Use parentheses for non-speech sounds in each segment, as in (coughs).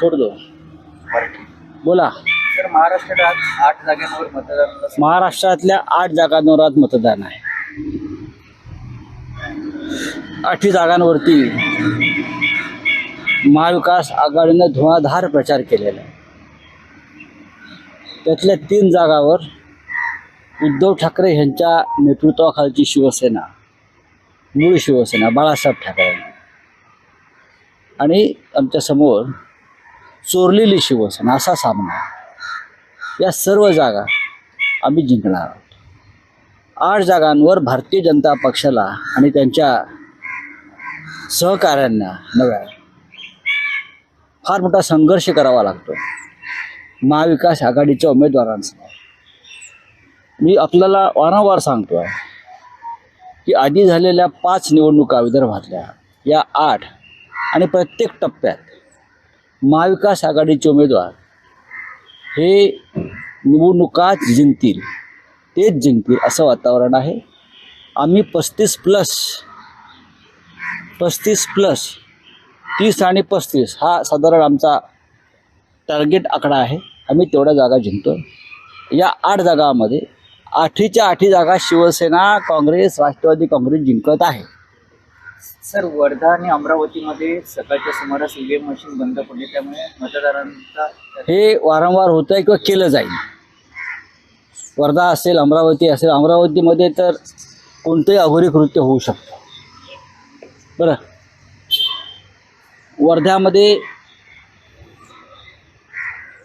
छोड दो. बोला. तर महाराष्ट्रात आज आठ जागांवर मतदान महाराष्ट्रातल्या आठ जागांवर आज मतदान आहे. आठही जागांवरती महाविकास आघाडीनं धुवाधार प्रचार केलेला आहे. त्यातल्या तीन जागावर उद्धव ठाकरे यांच्या नेतृत्वाखालची शिवसेना मूळ शिवसेना बाळासाहेब ठाकरे. आणि आमच्यासमोर चोरलेली शिवसेना असा सामना या सर्व जागा आम्ही जिंकणार आहोत. आठ जागांवर भारतीय जनता पक्षाला आणि त्यांच्या सहकाऱ्यांना नव्या फार मोठा संघर्ष करावा लागतो. महाविकास आघाडीच्या उमेदवारांसह मी आपल्याला वारंवार सांगतो आहे की आधी झालेल्या पाच निवडणुका विदर्भातल्या या आठ आणि प्रत्येक टप्प्यात महाविकास आघाडीचे उमेदवार हे निवडणुकाच जिंकतील तेच जिंकतील असं वातावरण आहे. आम्ही पस्तीस प्लस पस्तीस प्लस तीस आणि पस्तीस हा साधारण आमचा टार्गेट आकडा आहे. आम्ही तेवढ्या जागा जिंकतो या आठ जागामध्ये आठीच्या आठी जागा शिवसेना काँग्रेस राष्ट्रवादी काँग्रेस जिंकत आहे. सर वर्धा आणि अमरावतीमध्ये सकाळच्या सुमारास ईव्हीएम मशीन बंद पडली त्यामुळे मतदारांचा हे वारंवार होत आहे किंवा केलं जाईल? वर्धा असेल अमरावती असेल अमरावतीमध्ये तर कोणतंही अघोरी कृत्य होऊ शकतं. बरं. वर्ध्यामध्ये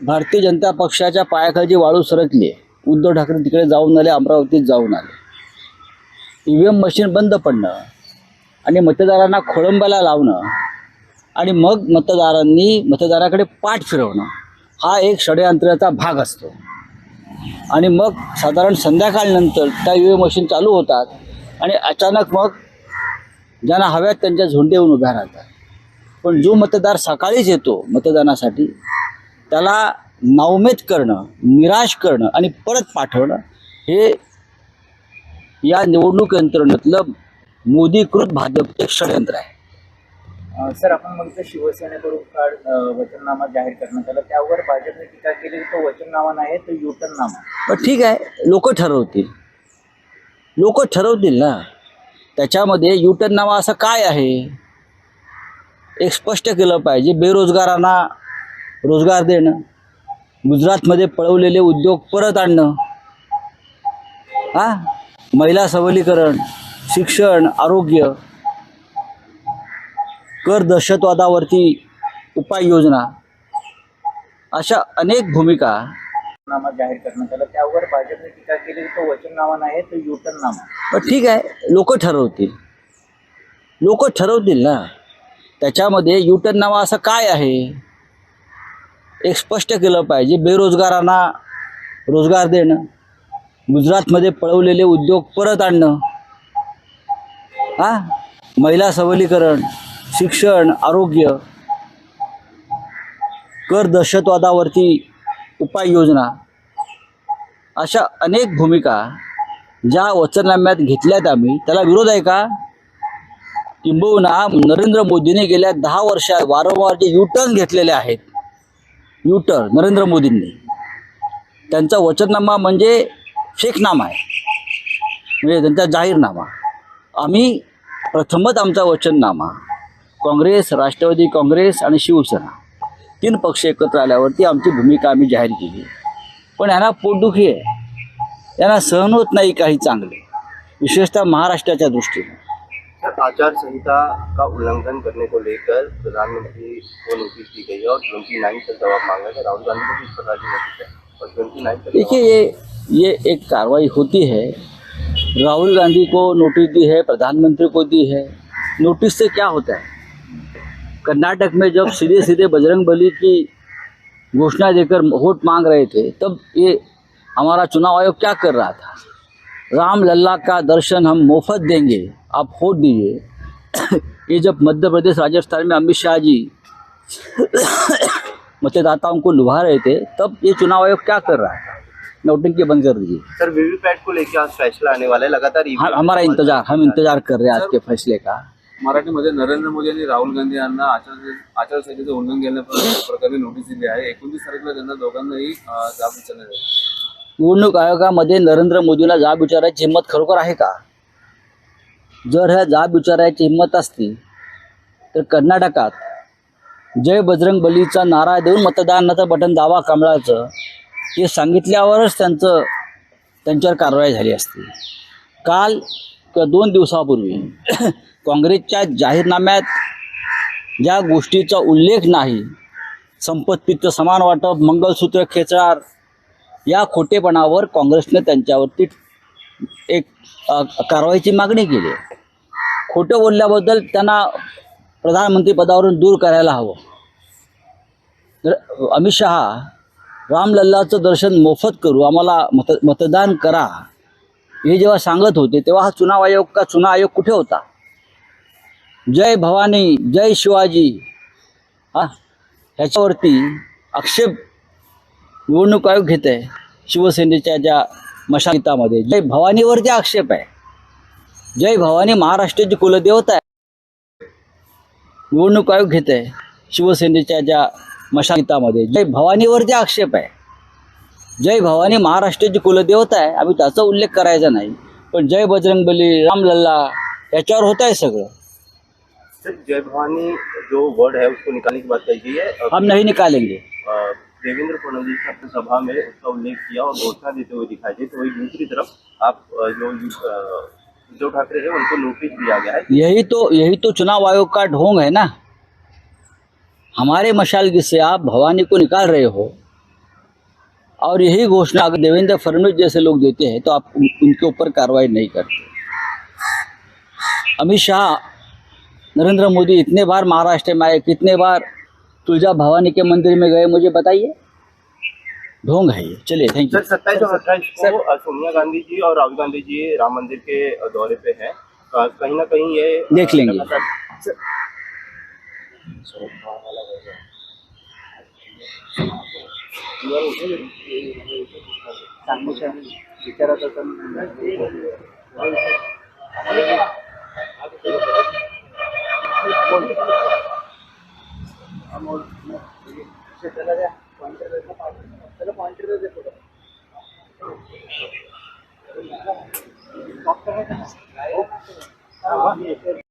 भारतीय जनता पक्षाच्या पायाखाली वाळू सरकली उद्धव ठाकरे तिकडे जाऊन आले अमरावतीत जाऊन आले. ई व्ही एम मशीन बंद पडणं आणि मतदारांना खोळंबाला लावणं आणि मग मतदारांनी मतदाराकडे पाठ फिरवणं हा एक षडयंत्राचा भाग असतो. आणि मग साधारण संध्याकाळनंतर त्या यू मशीन चालू होतात आणि अचानक मग ज्यांना हव्यात त्यांच्या झोंडे येऊन उभ्या राहतात. पण जो मतदार सकाळीच येतो मतदानासाठी त्याला नावमेद करणं निराश करणं आणि परत पाठवणं हे या निवडणूक यंत्रणेतलं मोदीकृत भाजपचे षडयंत्र आहे. सर आपण म्हणतो शिवसेनेकडून अं, वचननामा जाहीर करण्यात आला. त्यावर भाजपने टीका केली तो वचननामा नाही तो युटर्न नामा पण ठीक आहे लोक ठरवतील. लोक ठरवतील ना. त्याच्यामध्ये युटर्न नावा असं काय आहे? एक स्पष्ट केलं पाहिजे बेरोजगारांना रोजगार देणं गुजरातमध्ये पळवलेले उद्योग परत आणणं. हां? महिला सबलीकरण. शिक्षण आरोग्य कर दहशतवादावरती उपाययोजना अशा अनेक भूमिका नामा जाहीर करण्यात आला. त्यावर भाजपने टीका केली. तो वचननामा नाही तो युटर्न नामा. पण ठीक आहे लोक ठरवतील. लोक ठरवतील ना. त्याच्यामध्ये युटर्न नावा असं काय आहे? एक स्पष्ट केलं पाहिजे बेरोजगारांना रोजगार देणं गुजरातमध्ये पळवलेले उद्योग परत आणणं. हां? महिला सबलीकरण शिक्षण आरोग्य कर दहशतवादावरती उपाययोजना अशा अनेक भूमिका ज्या वचननाम्यात घेतल्यात आम्ही. त्याला विरोध आहे का? किंबहुना नरेंद्र मोदीने गेल्या दहा वर्षात वारंवार जे युटर्न घेतलेले आहेत युटर्न नरेंद्र मोदींनी त्यांचा वचननामा म्हणजे फेकनामा आहे. म्हणजे त्यांचा जाहीरनामा. आम्ही प्रथमच आमचा वचननामा काँग्रेस राष्ट्रवादी काँग्रेस आणि शिवसेना तीन पक्ष एकत्र आल्यावरती आमची भूमिका आम्ही जाहीर केली. पण यांना पोटदुखी आहे. यांना सहन होत नाही काही चांगले विशेषतः महाराष्ट्राच्या दृष्टीने. सर आचार संहिता का उल्लंघन करने को लेकर प्रधानमंत्री को नोटिस दी गई और ट्वेंटी नाइन तक जवाब मांगा है राहुल गांधी को भी इस प्रकार की नोटिस है। और ट्वेंटी नाइन देखिए ये ये एक कार्रवाई होती है। राहुल गांधी को नोटिस दी है, प्रधानमंत्री को दी है। नोटिस से क्या होता है? कर्नाटक में जब सीधे सीधे बजरंग बली की घोषणा देकर वोट मांग रहे थे, तब ये हमारा चुनाव आयोग क्या कर रहा था? राम लल्ला का दर्शन हम मुफ़्त देंगे, आप वोट दीजिए। (coughs) ये जब मध्य प्रदेश, राजस्थान में अमित शाह जी (coughs) मतदाताओं को लुभा रहे थे, तब ये चुनाव आयोग क्या कर रहा नौटंकी बंद कर दीजिए। सर वीवीपैट को लेकर आज फैसला आने वाला है लगातार हम हमारा इंतजार हम इंतजार कर रहे हैं आज के फैसले का। मराठीमध्ये नरेंद्र मोदी यांनी राहुल गांधी यांना आचार आचारसंहितेचं उल्लंघन केल्या प्रकारे नोटीस दिली आहे. एकोणतीस तारखेला त्यांना दोघांनाही अं, जाब विचारण्यात निवडणूक आयोगामध्ये नरेंद्र मोदीला जाब विचारायची हिंमत खरोखर आहे का? जर ह्या जाब विचारायची हिंमत असती तर कर्नाटकात जय बजरंग बलीचा नारा देऊन मतदानाचं बटन दावा कमळाचं. हे सांगितल्यावरच त्यांचं त्यांच्यावर कारवाई झाली असती. काल किंवा दोन दिवसापूर्वी (clears throat) काँग्रेसच्या जाहीरनाम्यात ज्या गोष्टीचा उल्लेख नाही संपत्तीचं समान वाटप मंगलसूत्र खेचार या खोटेपणावर काँग्रेसने त्यांच्यावरती एक कारवाईची मागणी केली. खोटं बोलल्याबद्दल त्यांना प्रधानमंत्री पदावरून दूर करायला हवं. तर अमित शहा रामलल्लाचं दर्शन मोफत करू आम्हाला मत मतदान करा. हे जेव्हा सांगत होते तेव्हा हा चुनाव आयोग का चुनाव आयोग कुठे होता? जय भवानी जय शिवाजी. हा ह्याच्यावरती आक्षेप निवडणूक आयोग घेत आहे शिवसेनेच्या ज्या मशागीतामध्ये. जय भवानीवरती आक्षेप आहे. जय भवानी महाराष्ट्राची कुलदेवता आहे. निवडणूक आयोग घेत आहे शिवसेनेच्या ज्या मशागीतामध्ये जय भवानी भवानीवरती आक्षेप आहे. जय भवानी महाराष्ट्र महाराष्ट्राची कुलदेवता आहे. आम्ही त्याचा उल्लेख करायचा नाही. पण जय बजरंगबली रामलल्ला याच्यावर होत आहे सगळं. सर जय भवानी जो वर्ड है उसको निकालने की बात कही गई है? हम नहीं निकालेंगे. देवेंद्र फडणवीस ने अपनी सभा में उसका उल्लेख किया और घोषणा देते हुए दिखाई दी। तो वही दूसरी तरफ़ आप जो उद्धव ठाकरे है उनको नोटिस दिया गया है। यही तो यही तो चुनाव आयोग का ढोंग है ना? हमारे मशालगी से आप भवानी को निकाल रहे हो। और यही घोषणा अगर देवेंद्र फडणवीस जैसे लोग देते हैं तो आप उनके ऊपर कार्रवाई नहीं करते। अमित शाह नरेंद्र मोदी इतने बार महाराष्ट्र में आए कितने बार तुलजा भवानी के मंदिर में गए मुझे बताइए। ढोंग है ये। चलिए थैंक यू सर सत्ताईस और अट्ठाईस को सोनिया गांधी जी और राहुल गांधी जी राम मंदिर के दौरे पे हैं। कहीं ना कहीं ये देख लेंगे। लगातार- सांगू विचारत असं त्याला द्या त्याला पॉइंटर दे